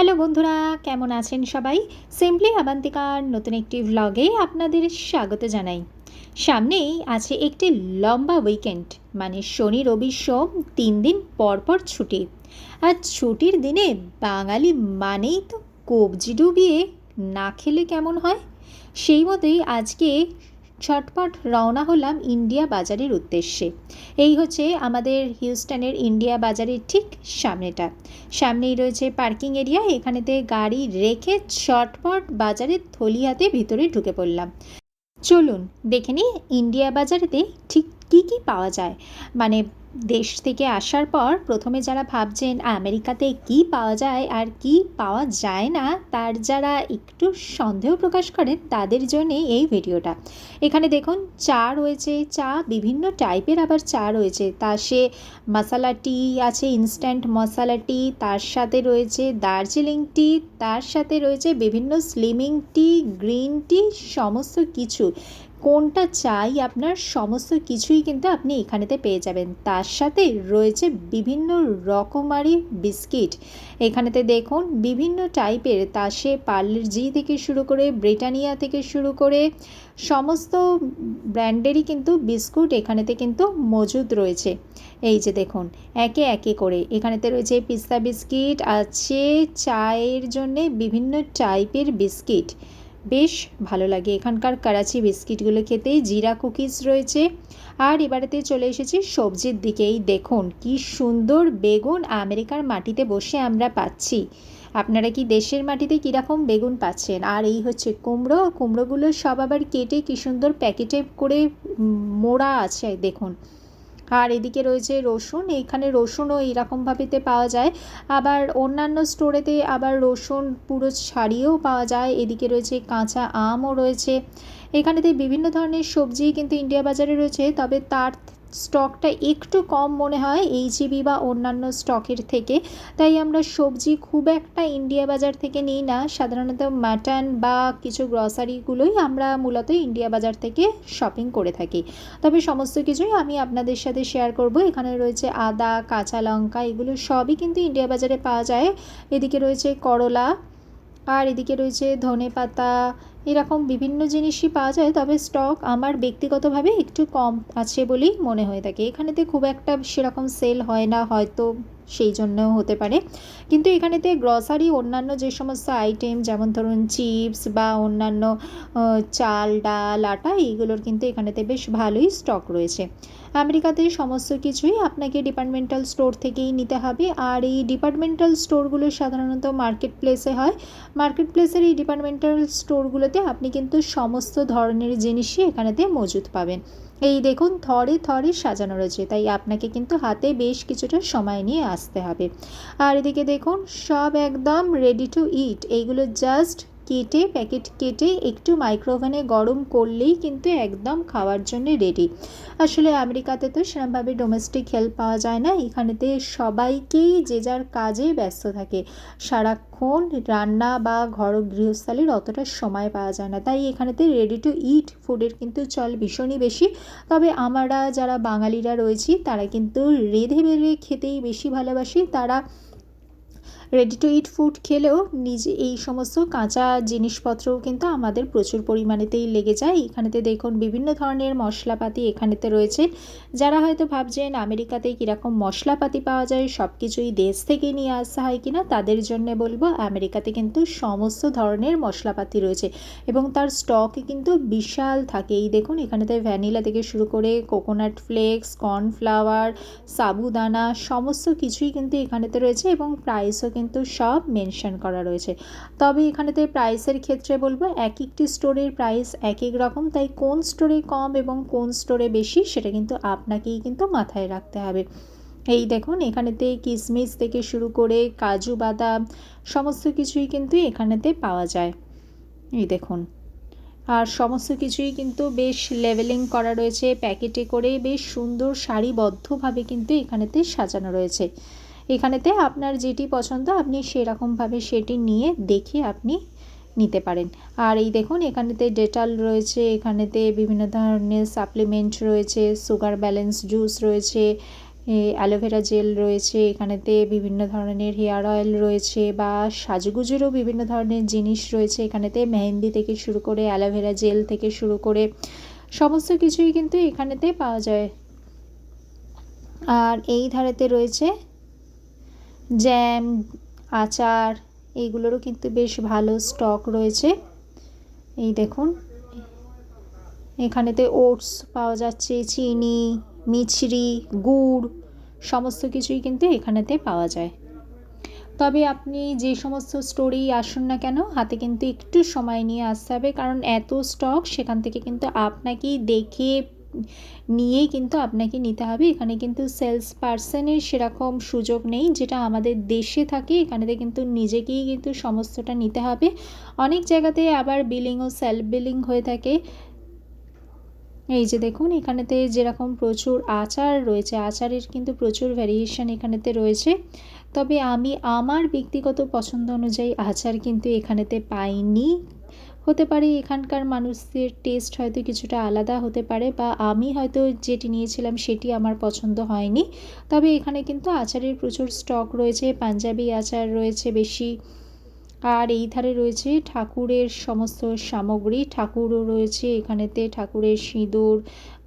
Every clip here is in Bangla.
হ্যালো বন্ধুরা, কেমন আছেন সবাই? সিম্পলি আবান্তিকার নতুন একটি ভ্লগে আপনাদের স্বাগত জানাই। সামনেই আছে একটি লম্বা উইকেন্ড মানে শনি, রবি, সোম, তিন দিন পর পর ছুটি। আর ছুটির দিনে বাঙালি মানেই তো কবজি ডুবিয়ে না খেলে কেমন হয়? সেই মতোই আজকে ছটপট রওনা হলাম ইন্ডিয়া বাজারের উদ্দেশ্যে। এই হচ্ছে আমাদের হিউস্টনের ইন্ডিয়া বাজারের ঠিক সামনেটা। সামনেই রয়েছে পার্কিং এরিয়া, এখানেতে গাড়ি রেখে ছটপট বাজারের থলি হাতে ভিতরে ঢুকে পড়লাম। চলুন, দেখে নিই ইন্ডিয়া বাজারেতে ঠিক কী কী পাওয়া যায়? মানে দেশ থেকে আসার পর প্রথমে যারা ভাবছেন আমেরিকাতে কি পাওয়া যায় আর কি পাওয়া যায় না? তার যারা একটু সন্দেহ প্রকাশ করেন, তাদের জন্যে এই ভিডিওটা। এখানে দেখুন, চা রয়েছে, চা বিভিন্ন টাইপের আবার চা রয়েছে। তা সে মশালা টি আছে ইনস্ট্যান্ট মশালা টি, তার সাথে রয়েছে দার্জিলিং টি, তার সাথে রয়েছে বিভিন্ন স্লিমিং টি গ্রিন টি সমস্ত কিছু। কোনটা চাই আপনার সমস্ত কিছুই কিন্তু আপনি এখানেতে পেয়ে যাবেন। তার সাথে রয়েছে বিভিন্ন রকমারি বিস্কিট। এখানেতে দেখুন, বিভিন্ন টাইপের তা সে পার্লের জি থেকে শুরু করে, ব্রিটানিয়া থেকে শুরু করে, সমস্ত ব্র্যান্ডেরই কিন্তু বিস্কুট এখানেতে কিন্তু মজুদ রয়েছে। এই যে দেখুন, একে একে করে। এখানেতে রয়েছে পিস্তা বিস্কিট, আছে চায়ের জন্যে বিভিন্ন টাইপের বিস্কিট। বেশ ভালো লাগে। এখানকার করাচি বিস্কিটগুলো খেতে জিরা কুকিজ রয়েছে। আর এবারেতে চলে এসেছি সবজির দিকেই। দেখুন, কি সুন্দর বেগুন আমেরিকার মাটিতে বসে আমরা পাচ্ছি। আপনারা কি দেশের মাটিতে কীরকম বেগুন পাচ্ছেন? আর এই হচ্ছে কুমড়ো। কুমড়োগুলো সব আবার কেটে কী সুন্দর প্যাকেটে করে মোড়া আছে, দেখুন। আর এদিকে রয়েছে রসুন। এইখানে রসুনও এইরকমভাবেতে পাওয়া যায়। আবার অন্যান্য স্টোরেতে আবার রসুন পুরো ছাড়িয়েও পাওয়া যায়। এদিকে রয়েছে কাঁচা আমও রয়েছে। এখানেতে বিভিন্ন ধরনের সবজি কিন্তু ইন্ডিয়া বাজারে রয়েছে, তবে তার স্টকটা একটু কম মনে হয় এইচইবি বা অন্যান্য স্টকের থেকে। তাই আমরা সবজি খুব একটা ইন্ডিয়া বাজার থেকে নিই না। সাধারণত মাটন বা কিছু গ্রসারিগুলোই আমরা মূলত ইন্ডিয়া বাজার থেকে শপিং করে থাকি। তবে সমস্ত কিছুই আমি আপনাদের সাথে শেয়ার করব। এখানে রয়েছে আদা, কাঁচা লঙ্কা, এগুলো সবই কিন্তু ইন্ডিয়া বাজারে পাওয়া যায়। এদিকে রয়েছে করলা, আর এদিকে রয়েছে ধনে পাতা এরকম বিভিন্ন জিনিসই পাওয়া যায়, তবে স্টক আমার ব্যক্তিগতভাবে একটু কম আছে বলেই মনে হয়ে থাকে। এখানেতে খুব একটা সেরকম সেল হয় না, হয়তো সেই জন্যও হতে পারে। কিন্তু এখানেতে গ্রসারি অন্যান্য যে সমস্ত আইটেম যেমন ধরুন চিপস বা অন্যান্য চাল, ডাল, আটা, এইগুলোর কিন্তু এখানেতে বেশ ভালোই স্টক রয়েছে। আমেরিকাতে সমস্ত কিছুই আপনাকে ডিপার্টমেন্টাল স্টোর থেকেই নিতে হবে। আর এই ডিপার্টমেন্টাল স্টোরগুলো সাধারণত মার্কেট প্লেসে হয়। মার্কেট প্লেসের এই ডিপার্টমেন্টাল স্টোরগুলোতে আপনি কিন্তু সমস্ত ধরনের জিনিসই এখানেতে মজুদ পাবেন। এই দেখুন, থরে থরে সাজানো রয়েছে, তাই আপনাকে কিন্তু হাতে বেশ কিছুটা সময় নিয়ে আসতে হবে। আর এদিকে দেখুন, সব একদম রেডি টু ইট এইগুলো জাস্ট কেটে, প্যাকেট কেটে একটু মাইক্রোওভেনে গরম করলেই কিন্তু একদম খাওয়ার জন্য রেডি আসলে আমেরিকাতে তো সেরকমভাবে ডোমেস্টিক হেল্প পাওয়া যায় না। এখানেতে সবাইকেই যে যার কাজে ব্যস্ত থাকে। সারাক্ষণ রান্না বা ঘর গৃহস্থালির অতটা সময় পাওয়া যায় না। তাই এখানেতে রেডি টু ইট ফুডের কিন্তু চল ভীষণই বেশি। তবে আমরা যারা বাঙালিরা রয়েছি, তারা কিন্তু রেঁধে বেড়ে খেতেই বেশি ভালোবাসি। তারা রেডি টু ইট ফুড খেলেও নিজে এই সমস্ত কাঁচা জিনিসপত্রও কিন্তু আমাদের প্রচুর পরিমাণেতেই লেগে যায়। এখানেতে দেখুন বিভিন্ন ধরনের মশলাপাতি এখানেতে রয়েছে। যারা হয়তো ভাবছেন আমেরিকাতে কীরকম মশলাপাতি পাওয়া যায় সব কিছুই দেশ থেকে নিয়ে আসা হয় কিনা, তাদের জন্য বলব আমেরিকাতে কিন্তু সমস্ত ধরনের মশলাপাতি রয়েছে এবং তার স্টক কিন্তু বিশাল থাকে এই দেখুন এখানেতে ভ্যানিলা থেকে শুরু করে কোকোনাট ফ্লেক্স কর্নফ্লাওয়ার সাবুদানা, সমস্ত কিছুই কিন্তু এখানেতে রয়েছে এবং প্রাইসও কিন্তু সব মেনশন করা রয়েছে। তবে এখানেতে প্রাইসের ক্ষেত্রে বলব এক একটি স্টোরের প্রাইস এক এক রকম, তাই কোন স্টোরে কম এবং কোন স্টোরে বেশি সেটা কিন্তু আপনাকেই কিন্তু মাথায় রাখতে হবে। এই দেখুন, এখানেতে কিশমিশ থেকে শুরু করে কাজু বাদাম, সমস্ত কিছুই কিন্তু এখানেতে পাওয়া যায়। এই দেখুন, আর সমস্ত কিছুই কিন্তু বেশ লেভেলিং করা রয়েছে, প্যাকেটে করে বেশ সুন্দর সারিবদ্ধভাবে কিন্তু এখানেতে সাজানো রয়েছে। এখানেতে আপনার যেটি পছন্দ, আপনি সেরকমভাবে সেটি নিয়ে দেখে আপনি নিতে পারেন। আর এই দেখুন, এখানেতে ডেটাল রয়েছে, এখানেতে বিভিন্ন ধরনের সাপ্লিমেন্ট রয়েছে, সুগার ব্যালেন্স জুস রয়েছে অ্যালোভেরা জেল রয়েছে, এখানেতে বিভিন্ন ধরনের হেয়ার অয়েল রয়েছে বা সাজগুজেরও বিভিন্ন ধরনের জিনিস রয়েছে। এখানেতে মেহেন্দি থেকে শুরু করে অ্যালোভেরা জেল থেকে শুরু করে সমস্ত কিছুই কিন্তু এখানেতে পাওয়া যায়। আর এই ধারেতে রয়েছে জ্যাম, আচার এইগুলোরও কিন্তু বেশ ভালো স্টক রয়েছে। এই দেখুন, এখানেতে ওটস পাওয়া যাচ্ছে, চিনি, মিছরি, গুড়, সমস্ত কিছুই কিন্তু এখানেতে পাওয়া যায়। তবে আপনি যে সমস্ত স্টোরেই আসুন না কেন, হাতে কিন্তু একটু সময় নিয়ে আসতে হবে, কারণ এত স্টক সেখান থেকে কিন্তু আপনাকেই দেখে নিয়েই কিন্তু আপনাকে নিতে হবে। এখানে কিন্তু সেলস পার্সনের সেরকম সুযোগ নেই, যেটা আমাদের দেশে থাকে। এখানেতে কিন্তু নিজেকেই কিন্তু সমস্তটা নিতে হবে। অনেক জায়গাতে আবার বিলিং ও সেলফ বিলিং হয়ে থাকে। এই যে দেখুন, এখানেতে যেরকম প্রচুর আচার রয়েছে, আচারের কিন্তু প্রচুর ভ্যারিয়েশন এখানেতে রয়েছে। তবে আমি আমার ব্যক্তিগত পছন্দ অনুযায়ী আচার কিন্তু এখানেতে পাইনি। হতে পারে এখানকার মানুষদের টেস্ট হয়তো কিছুটা আলাদা হতে পারে বা আমি হয়তো যেটি নিয়েছিলাম সেটি আমার পছন্দ হয়নি। তবে এখানে কিন্তু আচারের প্রচুর স্টক রয়েছে, পাঞ্জাবি আচার রয়েছে বেশি, আর এই ধারে রয়েছে ঠাকুরের সমস্ত সামগ্রী। ঠাকুরও রয়েছে এখানেতে, ঠাকুরের সিঁদুর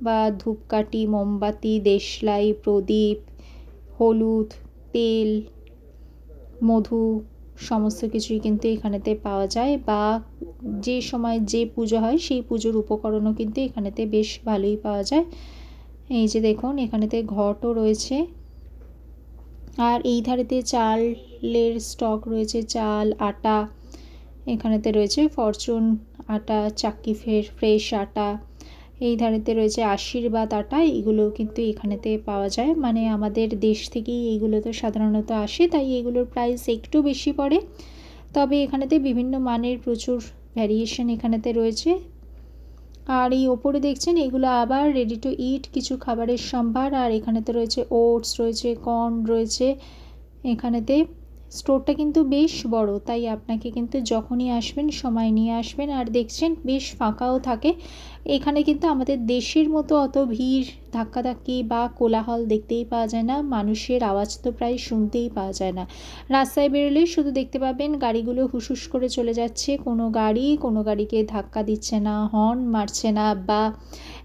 বা ধূপকাঠি, মোমবাতি, দেশলাই, প্রদীপ, হলুদ, তেল, মধু সমস্ত কিছুই কিন্তু এখানেতে পাওয়া যায় বা যে সময় যে পুজো হয় সেই পুজোর উপকরণও কিন্তু এখানেতে বেশ ভালোই পাওয়া যায়। এই যে দেখুন, এখানেতে ঘটও রয়েছে। আর এই ধারেতে চালের স্টক রয়েছে, চাল, আটা এখানেতে রয়েছে। ফরচুন আটা চাক্কি ফের ফ্রেশ আটা এই ধারেতে রয়েছে আশীর্বাদ, আটা, এগুলো কিন্তু এখানেতে পাওয়া যায়। মানে আমাদের দেশ থেকেই এইগুলো তো সাধারণত আসে, তাই এগুলোর প্রাইস একটু বেশি পড়ে। তবে এখানেতে বিভিন্ন মানের প্রচুর ভ্যারিয়েশন এখানেতে রয়েছে। আর এই ওপরে দেখছেন, এগুলো আবার রেডি টু ইট কিছু খাবারের সম্ভার। আর এখানেতে রয়েছে ওটস রয়েছে কর্ন রয়েছে এখানেতে স্টোরটা কিন্তু বেশ বড়, তাই আপনাকে কিন্তু যখনই আসবেন সময় নিয়ে আসবেন। আর দেখছেন বেশ ফাঁকাও থাকে। এখানে কিন্তু আমাদের দেশের মতো অত ভিড়, ধাক্কাধাক্কি বা কোলাহল দেখতেই পাওয়া যায় না। মানুষের আওয়াজ তো প্রায় শুনতেই পাওয়া যায় না। রাস্তায় বেরোলেই শুধু দেখতে পাবেন গাড়িগুলো হুসুস করে চলে যাচ্ছে। কোনো গাড়ি কোনো গাড়িকে ধাক্কা দিচ্ছে না, হর্ন মারছে না বা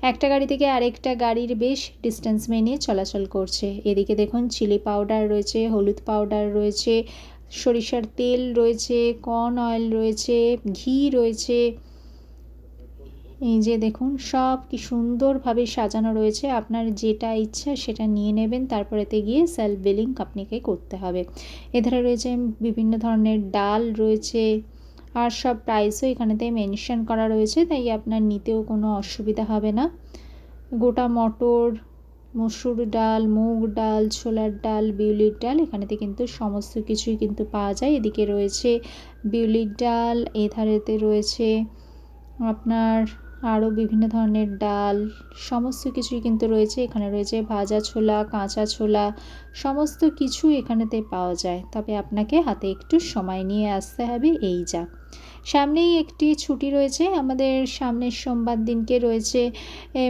একটা গাড়ি থেকে আরেকটা গাড়ির বেশ ডিস্টেন্স মেনে চলাচল করছে। এদিকে দেখুন চিলি পাউডার রয়েছে, হলুদ পাউডার রয়েছে, সরিষার তেল রয়েছে কর্ন অয়েল রয়েছে, ঘি রয়েছে। এই যে দেখুন, সব কি সুন্দরভাবে সাজানো রয়েছে। আপনার যেটা ইচ্ছা সেটা নিয়ে নেবেন, তারপরেতে গিয়ে সেলফ বিলিং আপনাকে করতে হবে। এধারে রয়েছে বিভিন্ন ধরনের ডাল রয়েছে আর সব প্রাইসও এখানেতে মেনশন করা রয়েছে, তাই আপনার নিতেও কোনো অসুবিধা হবে না। গোটা মটর, মসুর ডাল, মুগ ডাল, ছোলার ডাল, বিউলির ডাল, এখানেতে কিন্তু সমস্ত কিছুই কিন্তু পাওয়া যায়। এদিকে রয়েছে বিউলির ডাল, এধারেতে রয়েছে আপনার আরও বিভিন্ন ধরনের ডাল, সমস্ত কিছুই কিন্তু রয়েছে। এখানে রয়েছে ভাজা ছোলা, কাঁচা ছোলা, সমস্ত কিছু এখানেতে পাওয়া যায়। তবে আপনাকে হাতে একটু সময় নিয়ে আসতে হবে, এই যা। সামনেই একটি ছুটি রয়েছে। আমাদের সামনের সোমবার দিনকে রয়েছে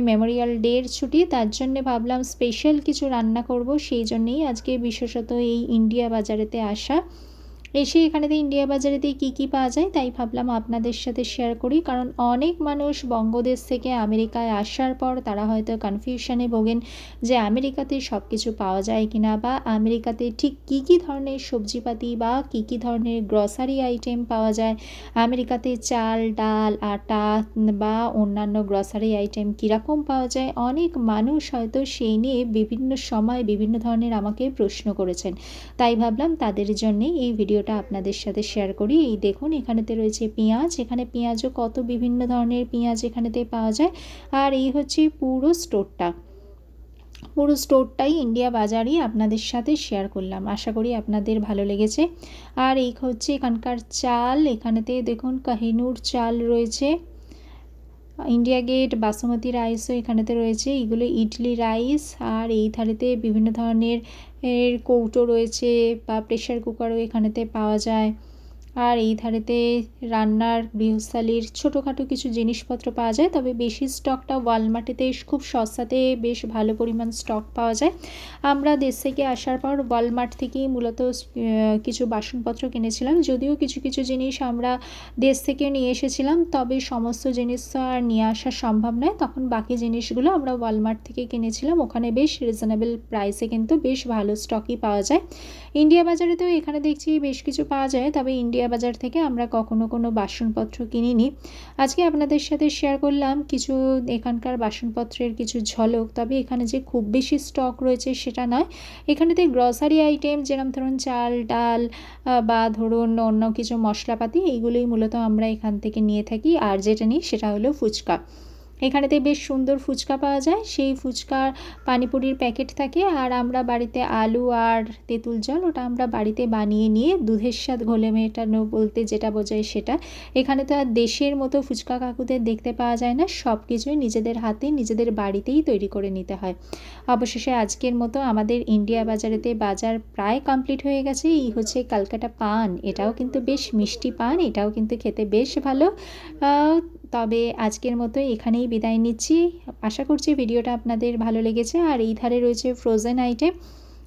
মেমোরিয়াল ডের ছুটি। তার জন্যে ভাবলাম স্পেশাল কিছু রান্না করব। সেই জন্যেই আজকে বিশেষত এই ইন্ডিয়া বাজারেতে আসা। এসে এখানেতে ইন্ডিয়া বাজারেতে কী কী পাওয়া যায় তাই ভাবলাম আপনাদের সাথে শেয়ার করি। কারণ অনেক মানুষ বঙ্গদেশ থেকে আমেরিকায় আসার পর তারা হয়তো কনফিউশনে ভোগেন যে আমেরিকাতে সব কিছু পাওয়া যায় কিনা বা আমেরিকাতে ঠিক কী কী ধরনের সবজিপাতি বা কী কী ধরনের গ্রসারি আইটেম পাওয়া যায়, আমেরিকাতে চাল, ডাল, আটা বা অন্যান্য গ্রসারি আইটেম কীরকম পাওয়া যায়। অনেক মানুষ হয়তো সেই নিয়ে বিভিন্ন সময় বিভিন্ন ধরনের আমাকে প্রশ্ন করেছেন। তাই ভাবলাম তাদের জন্যে এই ভিডিও ভিডিওটা আপনাদের সাথে শেয়ার করি। এই দেখুন, এখানেতে রয়েছে পেঁয়াজ। এখানে পেঁয়াজও কত বিভিন্ন ধরনের পেঁয়াজ এখানেতে পাওয়া যায়। আর এই হচ্ছে পুরো স্টোরটা পুরো স্টোরটাই ইন্ডিয়া বাজারই আপনাদের সাথে শেয়ার করলাম। আশা করি আপনাদের ভালো লেগেছে। আর এই হচ্ছে এখানকার চাল। এখানেতে দেখুন, কাহিনুর চাল রয়েছে। ইন্ডিয়া গেট বাসমতি রাইসও এখানেতে রয়েছে। এগুলো ইডলি রাইস আর এই থালিতে বিভিন্ন ধরনের এর কৌটো রয়েছে বা প্রেশার কুকারও এখানেতে পাওয়া যায়। আর এই ধারেতে রান্নার গৃহস্থালির ছোটোখাটো কিছু জিনিসপত্র পাওয়া যায়, তবে বেশি স্টকটা ওয়ালমার্টেতে খুব সস্তাতে বেশ ভালো পরিমাণ স্টক পাওয়া যায়। আমরা দেশ থেকে আসার পর ওয়ালমার্ট থেকেই মূলত কিছু বাসনপত্র কিনেছিলাম, যদিও কিছু কিছু জিনিস আমরা দেশ থেকে নিয়ে এসেছিলাম, তবে সমস্ত জিনিস তো আর নিয়ে আসা সম্ভব নয়। তখন বাকি জিনিসগুলো আমরা ওয়ালমার্ট থেকে কিনেছিলাম, ওখানে বেশ রিজনেবল প্রাইসে কিন্তু বেশ ভালো স্টকই পাওয়া যায়। ইন্ডিয়া বাজারেতেও এখানে দেখছি বেশ কিছু পাওয়া যায়, তবে ইন্ডিয়া বাজার থেকে আমরা কখনো কোনো বাসনপত্র কিনিনি। আজকে আপনাদের সাথে শেয়ার করলাম কিছু এখানকার বাসনপত্রের কিছু ঝলক, তবে এখানে যে খুব বেশি স্টক রয়েছে সেটা নয়। এখানেতে গ্রসারি আইটেম যেরকম ধরুন চাল, ডাল বা ধরুন অন্য কিছু মশলাপাতি, এইগুলোই মূলত আমরা এখান থেকে নিয়ে থাকি। আর যেটা নিই সেটা হলো ফুচকা। এখানেতে বেশ সুন্দর ফুচকা পাওয়া যায়। সেই ফুচকার পানিপুরির প্যাকেট থাকে আর আমরা বাড়িতে আলু আর তেঁতুল জল ওটা আমরা বাড়িতে বানিয়ে নিয়ে দুধের স্বাদ ঘোলে মেটানো বলতে যেটা বোঝায় সেটা। এখানে তো আর দেশের মতো ফুচকা কাকুদের দেখতে পাওয়া যায় না। সব কিছুই নিজেদের হাতে, নিজেদের বাড়িতেই তৈরি করে নিতে হয়। অবশেষে আজকের মতো আমাদের ইন্ডিয়া বাজারেতে বাজার প্রায় কমপ্লিট হয়ে গেছে। এই হচ্ছে কালকাটা পান। এটাও কিন্তু বেশ মিষ্টি পান। এটাও কিন্তু খেতে বেশ ভালো। তবে আজকের মতো এখানেই বিদায় নিচ্ছি। আশা করছি ভিডিওটা আপনাদের ভালো লেগেছে। আর এই ধারে রয়েছে ফ্রোজেন আইটেম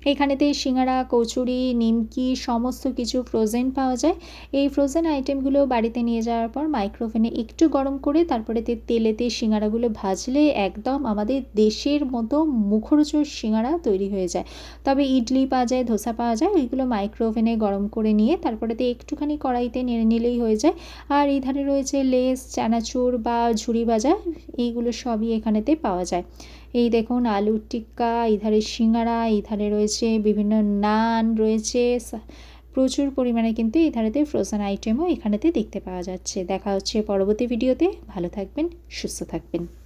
এখানেতে সিঙ্গারা, কচুরি, নিমকি, সমস্ত কিছু ফ্রোজেন পাওয়া যায়। এই ফ্রোজেন আইটেমগুলো বাড়িতে নিয়ে যাওয়ার পর মাইক্রোওভেনে একটু গরম করে তারপরে তেলেতে সিঙ্গারাগুলো ভাজলে একদম আমাদের দেশের মতো মুখরোচক সিঙ্গারা তৈরি হয়ে যায়। তবে ইডলি পাওয়া যায়, ধোসা পাওয়া যায়, ওইগুলো মাইক্রোওভেনে গরম করে নিয়ে তারপরে তে একটুখানি কড়াইতে নেড়ে নিলেই হয়ে যায়। আর এই ধারে রয়েছে লেস, চানাচুর বা ঝুরি ভাজা, এইগুলো সবই এখানেতে পাওয়া যায়। এই দেখুন, আলুর টিক্কা, এধারে সিঙ্গারা ধারে রয়েছে বিভিন্ন নান রয়েছে প্রচুর পরিমাণে কিন্তু এই ধারেতে ফ্রোজেন আইটেমও এখানেতে দেখতে পাওয়া যাচ্ছে। দেখা হচ্ছে পরবর্তী ভিডিওতে ভালো থাকবেন, সুস্থ থাকবেন।